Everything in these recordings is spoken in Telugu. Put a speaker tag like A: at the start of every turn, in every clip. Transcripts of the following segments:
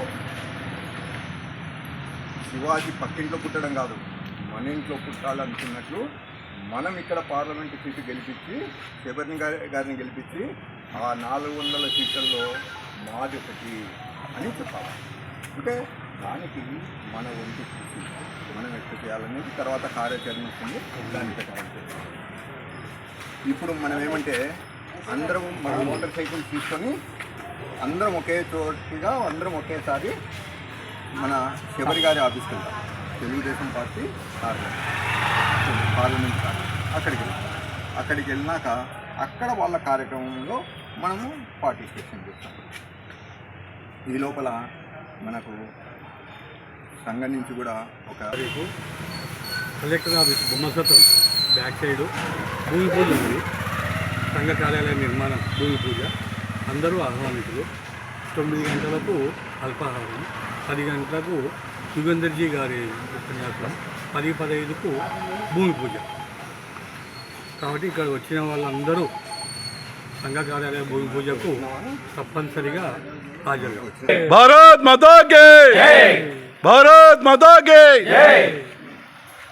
A: ఇంట్లో. శివాజీ పక్కింట్లో పుట్టడం కాదు. మన ఇంట్లో పుట్టాలనుకున్నట్లు మనం ఇక్కడ పార్లమెంట్ సీటు గెలిపించి శబరిని గారి గారిని గెలిపించి ఆ నాలుగు వందల సీట్లలో మాది ఒకటి అని చెప్పాలి. అంటే దానికి మన వంతు కృషి. మనం ఎట్లా చేయాలనేది తర్వాత కార్యాచరణ వస్తుంది. దాన్ని ఇప్పుడు మనం ఏమంటే అందరం మన మోటార్ సైకిల్ తీసుకొని అందరం ఒకే చోటిగా అందరం ఒకేసారి మన శబరి గారి ఆఫీస్కి వెళ్తాం తెలుగుదేశం పార్టీ పార్లమెంట్. పార్లమెంట్ అక్కడికి వెళ్తాం. అక్కడికి వెళ్ళినాక అక్కడ వాళ్ళ కార్యక్రమంలో మనము పార్టిసిపేషన్ చేస్తాం. ఈ లోపల మనకు సంఘం నుంచి కూడా ఒక
B: రేపు కలెక్టర్ ఆఫీస్ బొమ్మసత్వం బ్యాక్ సైడ్ భూమి పూజ ఉంది. సంఘ కార్యాలయ నిర్మాణం భూమి పూజ. అందరూ ఆహ్వానితులు. తొమ్మిది గంటలకు అల్పాహారం పది గంటలకు యుగేందర్జీ గారి ఉపన్యాసం పది పదహైదుకు భూమి పూజ. కాబట్టి ఇక్కడ వచ్చిన వాళ్ళందరూ సంఘ కార్యాలయ భూమి పూజకు తప్పనిసరిగా హాజరు
C: భారత్ మతాకే భారత్
D: మతాకే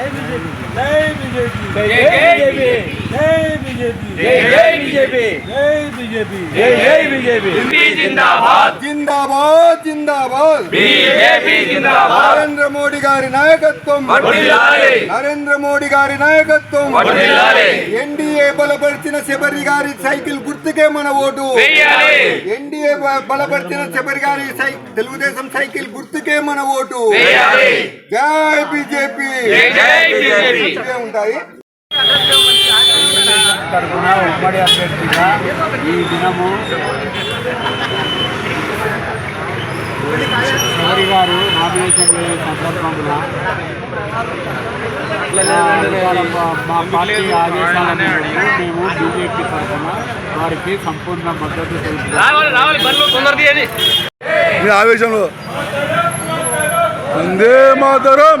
C: జై బీజేపీ జై బీజేపీ జై బీజేపీ జై బీజేపీ
A: జిందాబాద్ జిందాబాద్ నరేంద్ర మోడీ గారి నాయకత్వం నరేంద్ర మోడీ గారి నాయకత్వం ఎన్డీఏ బలపరిచిన శబరి గారి సైకిల్ గుర్తుకే మన ఓటు ఎన్డీఏ బ- బలపరిచిన శబరి గారి సై తెలుగుదేశం సైకిల్ గుర్తుకే మన ఓటు జై బీజేపీ ఇవే ఉంటాయి
B: తరఫున ఉమ్మడి అభ్యర్థిగా ఈ దినము శబరి గారు నామినేషన్ వేసే సందర్భంలో మా- పార్టీ ఆదేశాల మేరకు మేము బీజేపీ. తరఫున వారికి సంపూర్ణ మద్దతు తెలుపుతున్నాం
D: మీ ఆవేశంలో Vande Mataram.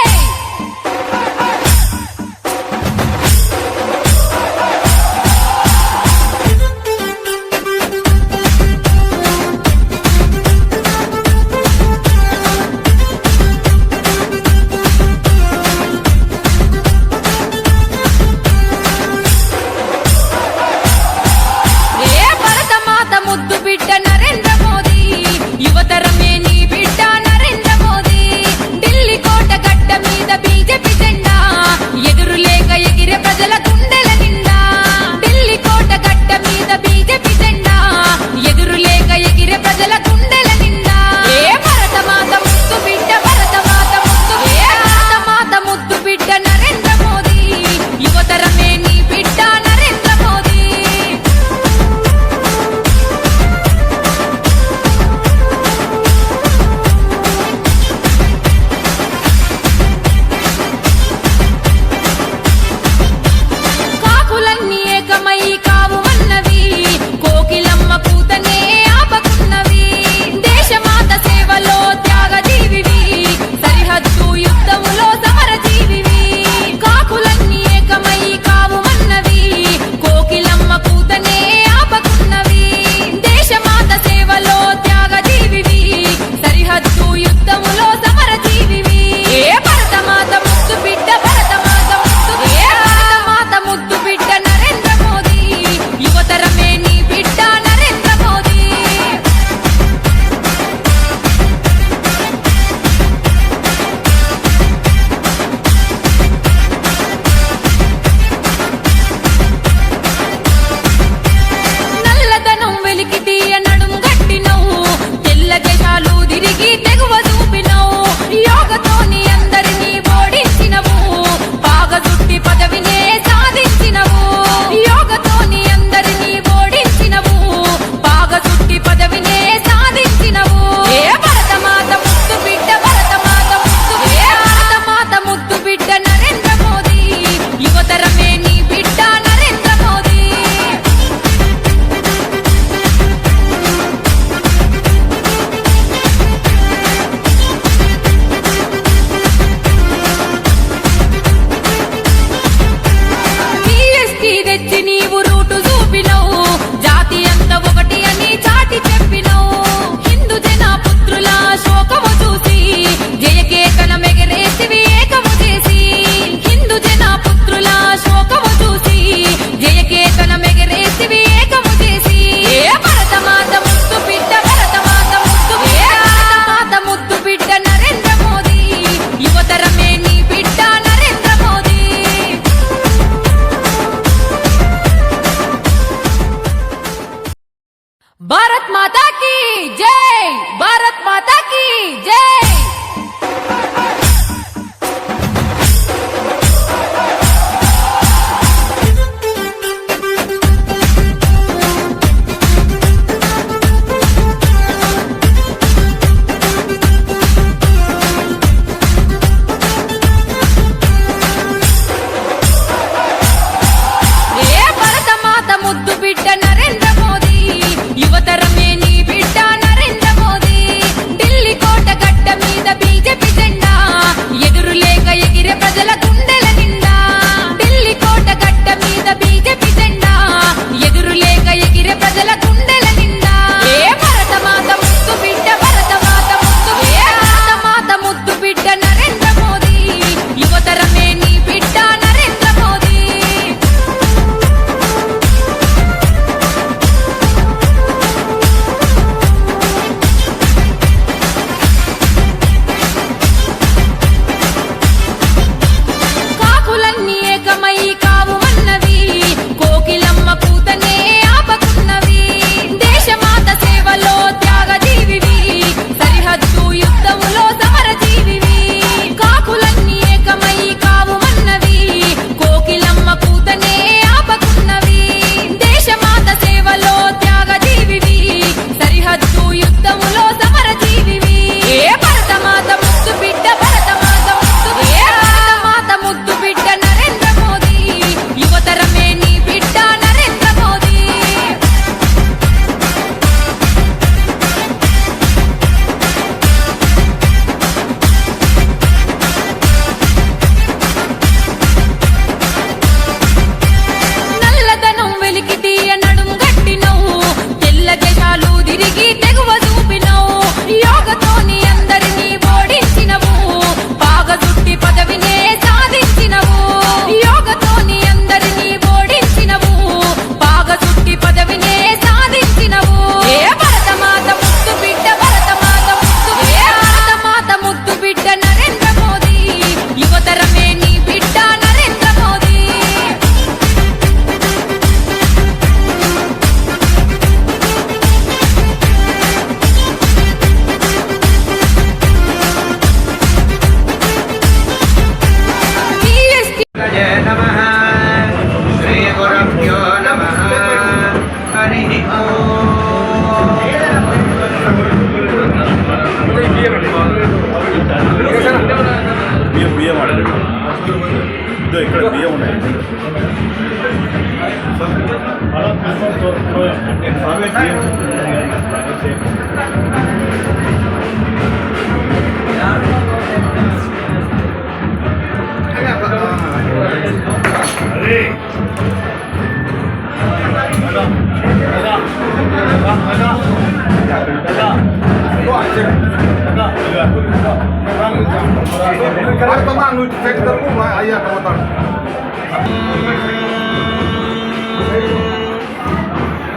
E: Berteman sektorku mah ayah
F: ah, motor.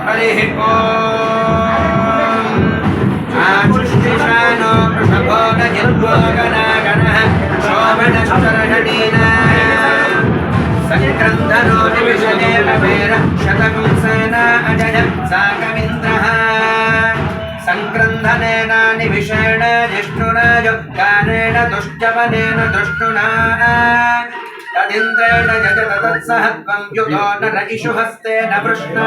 F: Hare Om. Ajus Krishna Prabhupada Jelgwa Gana Gana Shobana Ajaya సంక్రందనేన నివిషేణ జిష్ణున యుక్కానేణ దుష్టవనేన దుష్టునా తదింద్రేణ జజత తత్సహత్వం యుగో నర ఇషు హస్తేన వృష్ణా.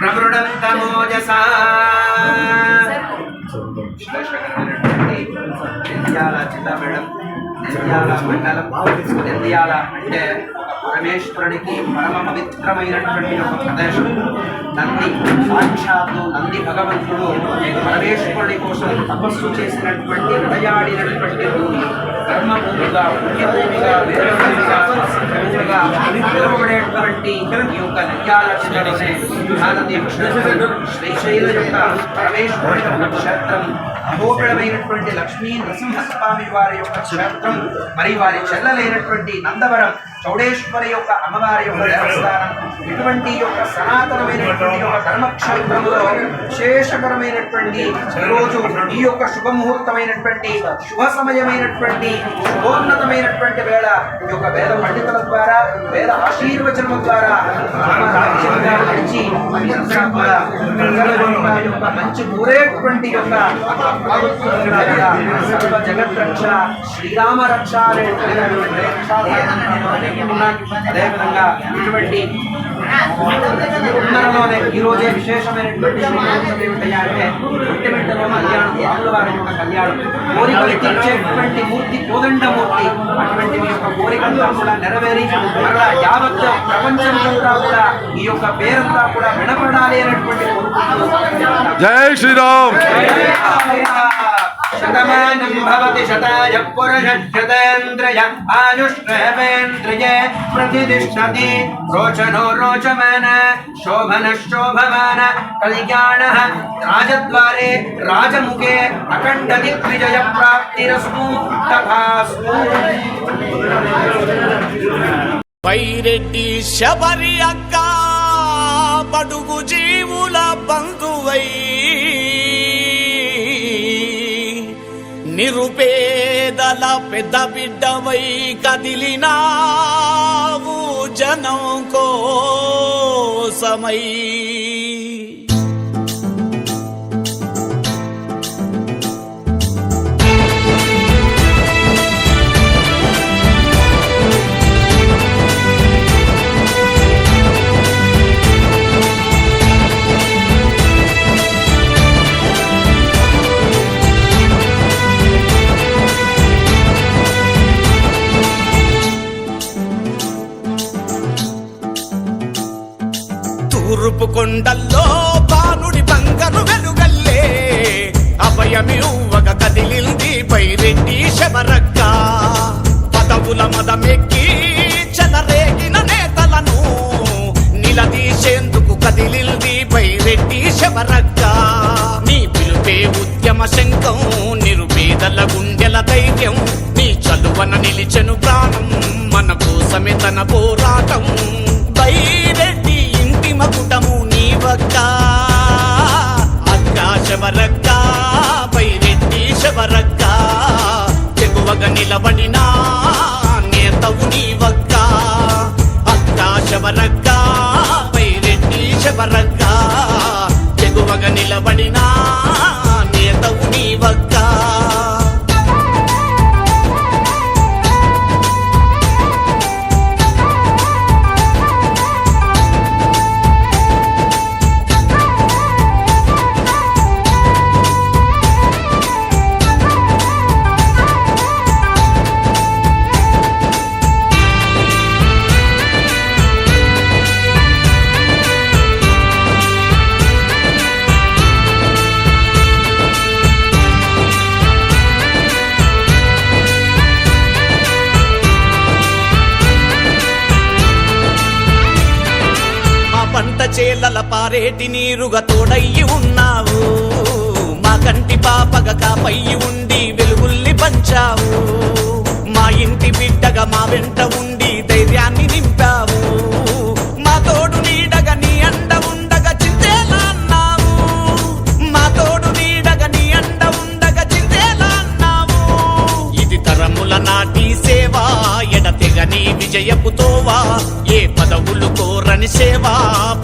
F: ప్రమృడంతమోజస విశ్లేషకరమైనటువంటి మేడం. నంద్యాల మండలం అంటే పరమేశ్వరుడికి పరమ పవిత్రమైనటువంటి ఒక ప్రదేశం నంది సాక్షాత్తు నంది భగవంతుడు పరమేశ్వరుడి కోసం తపస్సు చేసినటువంటి విడయాడినటువంటి భూమి కర్మభూమిగా పుణ్యభూమిగా వేదభూమిగా భూమిగా పిలువబడేటువంటి ఈ యొక్క నంద్యాల జిల్లాలోనే మహానది శ్రీశైల యొక్క పరమేశ్వరుడి యొక్క క్షేత్రం అహోబిళమైనటువంటి లక్ష్మీ నరసింహస్వామి వారి యొక్క క్షేత్రం. మరి వారి చెల్లలైనటువంటి నందవరం చౌడేశ్వరి యొక్క అమ్మవారి యొక్క దేవస్థానం. ఇటువంటి యొక్క సనాతనమైనటువంటి యొక్క ధర్మక్షేత్రంలో విశేషకరమైనటువంటి ఈరోజు ఈ యొక్క శుభముహూర్తమైనటువంటి శుభ సమయమైనటువంటి శుభోన్నతమైనటువంటి వేళ ఈ యొక్క వేద పండితుల ద్వారా వేద ఆశీర్వచనము ద్వారా నడిచి యొక్క మంచి కోరేటువంటి యొక్క సర్వ జగత్ రక్ష శ్రీరామ రక్ష అనేటువంటి అదేవిధంగా ఇటువంటి ఉన్నరలోనే ఈ రోజే విశేషమైనటువంటి ఏమిటయ్యా అంటే ఒంటిమిట్టలో కళ్యాణం రాముల వారి యొక్క కళ్యాణం. కోరికలు తీర్చేటువంటి మూర్తి కోదండమూర్తి అటువంటి మీ యొక్క కోరికలంతా కూడా నెరవేరి మరలా యావత్ ప్రపంచంలో కూడా ఈ యొక్క పేరంతా కూడా వినపడాలి అనేటువంటి
D: జై శ్రీరామ్.
F: శతమానం భవతి శతాయ పురుష శతేంద్రియ ఆయుష్ేంద్రియ ప్రతిష్టతి రోచనో రోచమాన శోభన శోభమాన కళ్యాణ రాజద్వారే రాజముఖే అఖండ దిగ్విజయ ప్రాప్తిరస్ము తథాస్తు
G: వైరెడ్డి శబరి అక్క బడుగు జీవుల బంధువై నిరుపేదల పెద్ద బిడ్డవై కదిలినావు జనం కోసమై. పైరెడ్డి నీ పిలుపే ఉద్యమ శంఖం నిరుపేదల గుండెల ధైర్యం. నీ చలువన నిలిచెను ప్రాణం మన కోసమే తన పోరాటం. బైరెడ్డి ఇంటి మకుటము నీవక్క అక్క శబరక్క బైరెడ్డి శబరక్క తెగువగ నిలబడినా నేతవు నీవక్క అక్క శబరక్క బైరెడ్డి శబరక్క నిలబడినా చేలల పారేటి నీరుగా తోడయ్యి ఉన్నావు. మా కంటి పాపగా కాపయ్యి ఉండి వెలుగుల్ని పంచావు. మా ఇంటి బిడ్డగా మా వెంట ఉండి ధైర్యాన్ని నింపావు. విజయపుతోవా ఏ పదవులు కోరని సేవ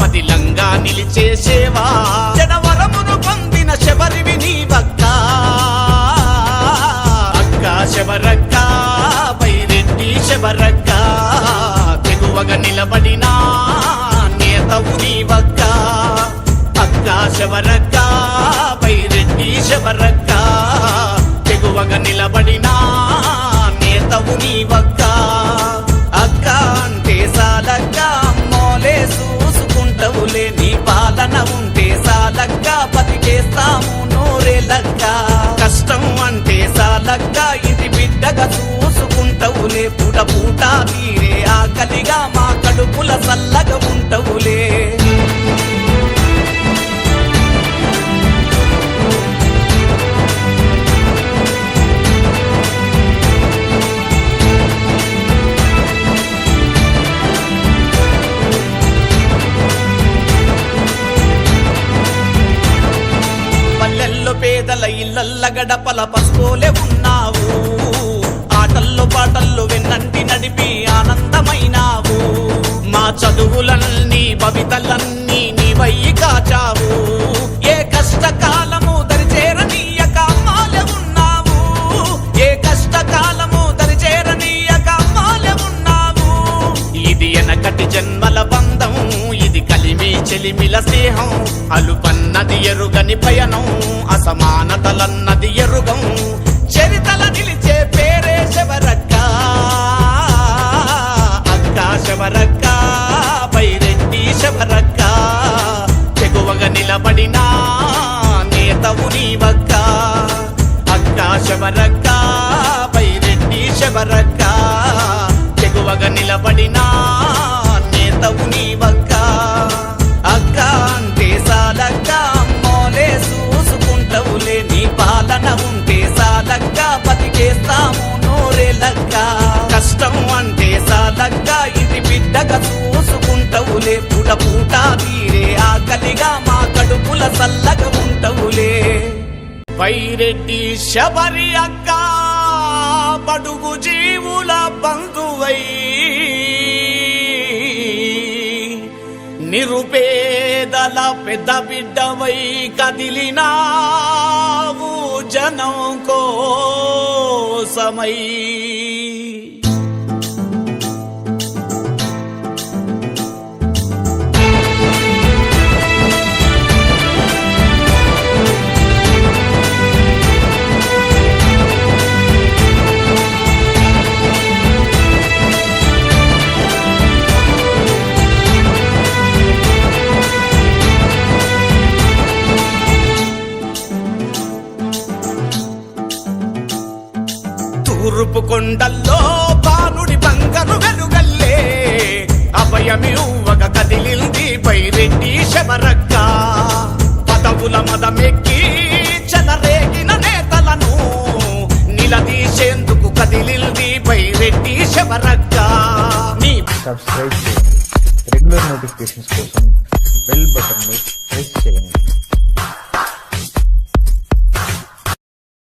G: పదిలంగా నిలిచే సేవా. జనవరమును పొందిన శబరివి భక్త. అక్క శబరక్క బైరెడ్డి శబరక్క తెగువగ నిలబడినా నేతవు నీవక్క అక్క శబరక్క బైరెడ్డి శబరక్క తెగువగ నిలబడినా నేత నేతవు నీవక్క ఇంటి బిడ్డగా చూసుకుంటవులే పూట పూట మీరే ఆకలిగా చదువులన్నీ భవితలన్నీ నీవయ్యి కాచావు ఏ కష్టకాలము దరిచేరనీయక మాల ఉన్నావు. ఏ కష్టకాలము దరిచేరనీయక మాల ఉన్నావు. ఇది ఎనకటి జన్మల బంధం ఇది కలిమి చెలిమిల స్నేహం. అలుపన్నది ఎరుగని పయనం అసమానతలన్నది ఎరుగం. పడినా నిలబడిన నేతవు నీవక్క అక్క శబరక్క పైరెడ్డి శబరక్క తెగువగా నిలబడినా నేతవు నీవక్క అక్క అంటే సాలక్క అమ్మోలే చూసుకుంటవులే నీ పాలన ఉంటే సాలక్క బతికేస్తాము నోరేలక్క కష్టం అంటే సాలక్క ఇంటి బిడ్డగా చూసుకుంటవులే పూట పూట తీరే ఆకలిగా మా కడుపుల చల్లగా ఉంటవులే. వైరెడ్డి శబరి అక్క బడుగు జీవుల బంధువై. నిరుపేదల పెద్ద బిడ్డవై కదిలినావు జనం కోసమై. కొండల్లో బాలుడి బంగారు వెలుగల్లే. అభయమివ్వగ కదిలింది పైరెడ్డి శబరక్క. పదవుల మదమెక్కి చెలరేగిన నేతలను నిలదీసేందుకు కదిలింది పైరెడ్డి శబరక్క. నీ
H: సబ్స్క్రైబ్ చేయండి. రెగ్యులర్ నోటిఫికేషన్స్ కోసం బెల్ బటన్ ప్రెస్ చేయండి.